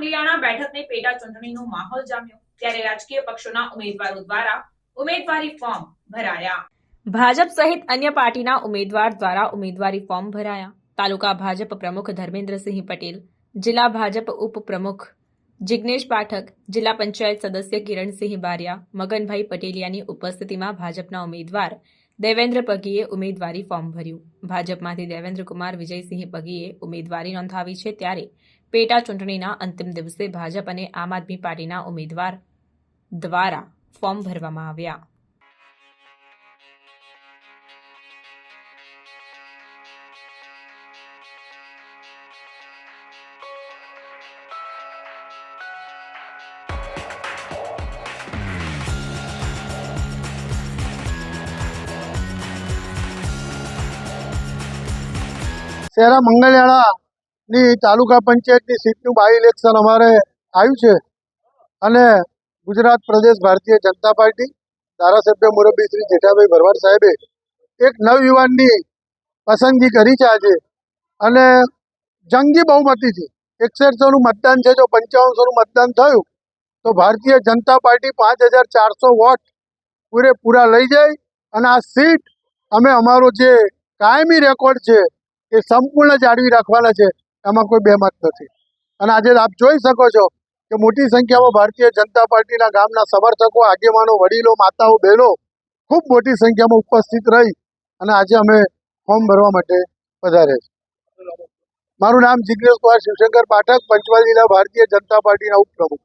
મંગલિયાણા બેઠકની પેટા ચૂંટણીનો માહોલ જામ્યો. ત્યારે રાજકીય પક્ષોના ઉમેદવારો દ્વારા ઉમેદવારી ફોર્મ ભરાયા. ભાજપ સહિત અન્ય પાર્ટીના ઉમેદવાર દ્વારા ઉમેદવારી ફોર્મ ભરાયા. તાલુકા ભાજપ પ્રમુખ ધર્મેન્દ્રસિંહ પટેલ, જિલ્લા ભાજપ ઉપપ્રમુખ જિજ્ઞેશ પાઠક, જિલ્લા પંચાયત સદસ્ય કિરણસિંહ બારિયા, મગનભાઈ પટેલિયાની ઉપસ્થિતિમાં ભાજપના ઉમેદવાર દેવેન્દ્ર પગીએ ઉમેદવારી ફોર્મ ભર્યું. ભાજપમાંથી દેવેન્દ્ર કુમાર વિજયસિંહ પગીએ ઉમેદવારી નોંધાવી છે ત્યારે પેટા ચૂંટણીના અંતિમ દિવસે ભાજપ અને આમ આદમી પાર્ટીના ઉમેદવાર દ્વારા ફોર્મ ભરવામાં આવ્યા. શહેરા મંગળયાળાની તાલુકા પંચાયતની સીટનું બાય ઇલેક્શન અમારે આવ્યું છે. અને ગુજરાત પ્રદેશ ભારતીય જનતા પાર્ટી ધારાસભ્ય મુરબ્બી શ્રી જેઠાભાઈ ભરવાડ સાહેબે એક નવયુવાનની પસંદગી કરી છે આજે. અને જંગી બહુમતીથી એકસઠસોનું મતદાન છે, જો પંચાવનસોનું મતદાન થયું, તો ભારતીય જનતા પાર્ટી પાંચ હજાર ચારસો વોટ પૂરેપૂરા લઈ જાય. અને આ સીટ અમે અમારો જે કાયમી રેકોર્ડ છે, એ સંપૂર્ણ જાળવી રાખવાના છે. એમાં કોઈ બેમત નથી. અને આજે આપ જોઈ શકો છો કે મોટી સંખ્યામાં ભારતીય જનતા પાર્ટીના ગામના સમર્થકો, આગેવાનો, વડીલો, માતાઓ, બહેનો ખૂબ મોટી સંખ્યામાં ઉપસ્થિત રહી અને આજે અમે ફોર્મ ભરવા માટે વધારે છે. મારું નામ જિગ્નેશ કુમાર શિવશંકર પાઠક પંચમહાલ જિલ્લા ભારતીય જનતા પાર્ટીના ઉપપ્રમુખ.